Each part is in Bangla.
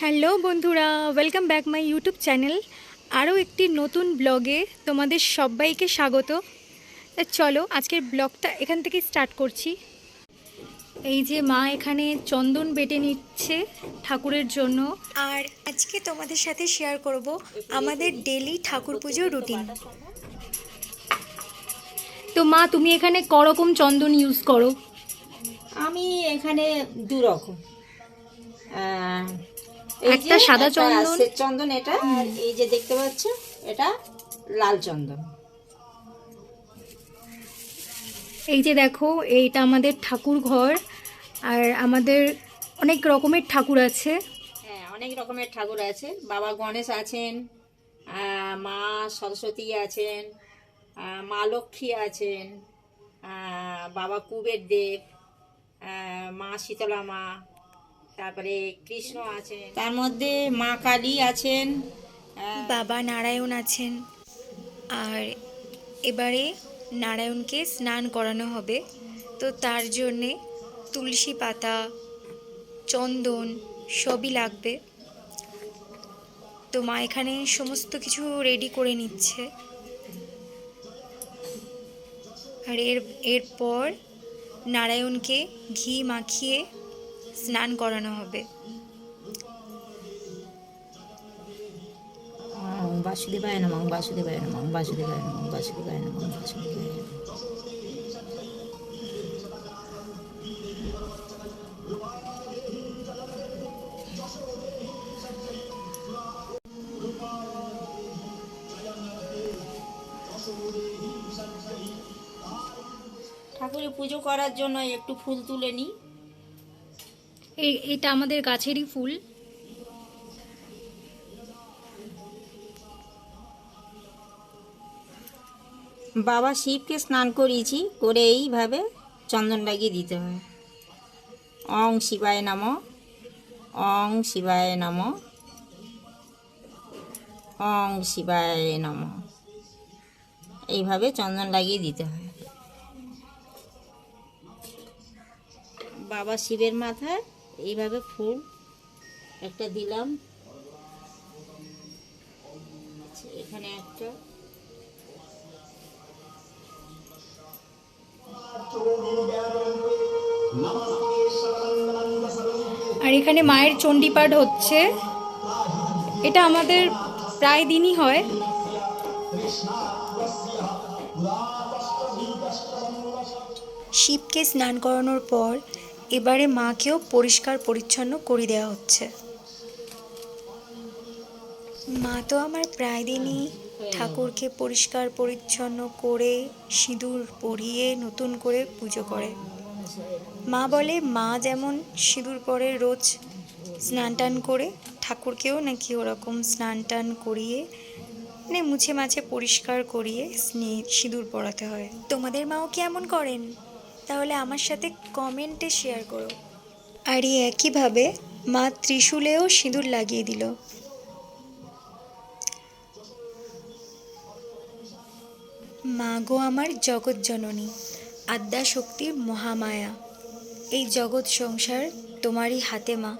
হ্যালো বন্ধুরা welcome back my YouTube channel আরও একটি নতুন ব্লগে তোমাদের সবাইকে স্বাগত। চলো আজকের ব্লগটা এখান থেকে স্টার্ট করছি। এই যে মা এখানে চন্দন বেটে নিচ্ছে ঠাকুরের জন্য। আর আজকে তোমাদের সাথে শেয়ার করব আমাদের ডেলি ঠাকুর পুজোর রুটিন তো মা তুমি এখানে করকম চন্দন ইউজ করো। আমি এখানে দু রকম আহ, এই একটা সাদা চন্দন। চন্দন এটা এই যে দেখতে পাচ্ছ এটা লাল চন্দন। এই যে দেখো এইটা আমাদের ঠাকুর ঘর আর আমাদের অনেক রকমের ঠাকুর আছে। হ্যাঁ অনেক রকমের ঠাকুর আছে। বাবা গণেশ আছেন আহ, মা সরস্বতী আছেন মা লক্ষ্মী আছেন আহ, বাবা কুবের দেব আহ, মা শীতলা মা তারপরে কৃষ্ণ আছেন। তার মধ্যে মা কালী আছেন বাবা নারায়ণ আছেন। আর এবারে নারায়ণকে স্নান করানো হবে। তো তার জন্যে তুলসী পাতা চন্দন সবই লাগবে। তো মা এখানে সমস্ত কিছু রেডি করে নিচ্ছে। আর এর এরপর নারায়ণকে ঘি মাখিয়ে স্নান করানো হবে। বাসুদেবায় নমঃ বাসুদেবায় নমঃ বাসুদেবায় নমঃ বাসুদেবায় নমঃ বাসুদেবায় নমঃ। ঠাকুরের পুজো করার জন্য একটু ফুল তুলে নিই। এই, এটা আমাদের গাছেরই ফুল। বাবা শিবকে স্নান করিয়েছি, করে এইভাবে চন্দন লাগিয়ে দিতে হয়। অং শিবায় নম অং শিবায় নম অং শিবায় নম। এইভাবে চন্দন লাগিয়ে দিতে হয়। বাবা শিবের মাথায় এইভাবে ফুল একটা দিলাম। এখানে একটা। আর এখানে মায়ের চণ্ডীপাঠ হচ্ছে। এটা আমাদের প্রায় দিনই হয়। শিবকে স্নান করানোর পর এবারে মাকেও পরিষ্কার পরিচ্ছন্ন করে দেওয়া হচ্ছে। মা তো আমার প্রায় দিনই ঠাকুরকে পরিষ্কার পরিচ্ছন্ন করে সিঁদুর পরিয়ে নতুন করে পুজো করে। মা বলে, মা যেমন সিঁদুর পরে রোজ স্নান টান করে, ঠাকুরকেও নাকি ওরকম স্নান টান করিয়ে মানে মুছে মাছে পরিষ্কার করিয়ে স্নে- সিঁদুর পরাতে হয়। তোমাদের মাও কেমন করেন? তাহলে আমার সাথে কমেন্টে শেয়ার করো। আর এই একইভাবে মা ত্রিশূলেও সিঁদুর লাগিয়ে দিল। মা গো আমার জগৎ জননী, আদ্যা শক্তির মহামায়া। এই জগৎ সংসার তোমারই হাতে মা।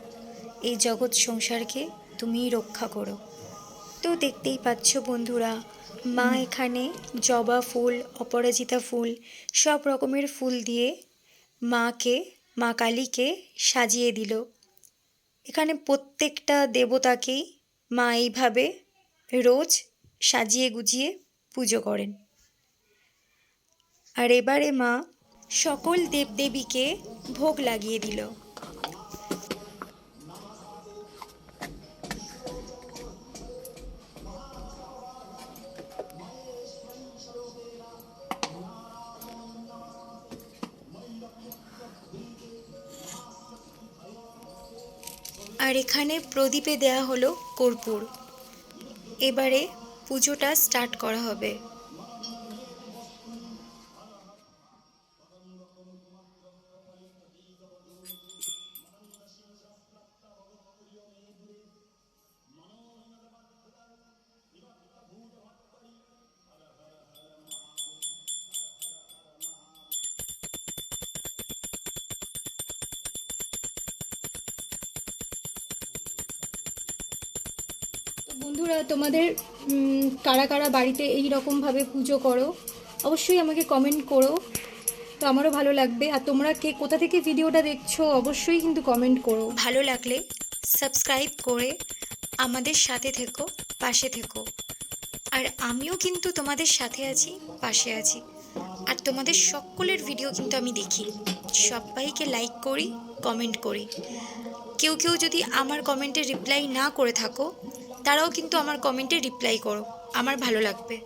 এই জগৎ সংসারকে তুমিই রক্ষা করো। তো দেখতেই পাচ্ছ বন্ধুরা মা এখানে জবা ফুল, অপরাজিতা ফুল, সব রকমের ফুল দিয়ে মাকে, মা কালীকে সাজিয়ে দিল। এখানে প্রত্যেকটা দেবতাকেই মা এইভাবে রোজ সাজিয়ে গুজিয়ে পুজো করেন। আর এবারে মা সকল দেবদেবীকে ভোগ লাগিয়ে দিল। আর এখানে প্রদীপে দেয়া হলো কর্পূর। এবারে পুজোটা স্টার্ট করা হবে। বন্ধুরা তোমাদের কারা কারা বাড়িতে এই রকমভাবে পুজো করো, অবশ্যই আমাকে কমেন্ট করো। তো আমারও ভালো লাগবে। আর তোমরা কে, কোথা থেকে ভিডিওটা দেখছ, অবশ্যই কিন্তু কমেন্ট করো। ভালো লাগলে সাবস্ক্রাইব করে আমাদের সাথে থেকো, পাশে থেকো। আর আমিও কিন্তু তোমাদের সাথে আছি, পাশে আছি। আর তোমাদের সকলের ভিডিও কিন্তু আমি দেখি। সবাইকে লাইক করি কমেন্ট করি। কেউ কেউ যদি আমার কমেন্টে রিপ্লাই না করে থাকো তারাও কিন্তু আমার কমেন্টে রিপ্লাই করো। আমার ভালো লাগবে।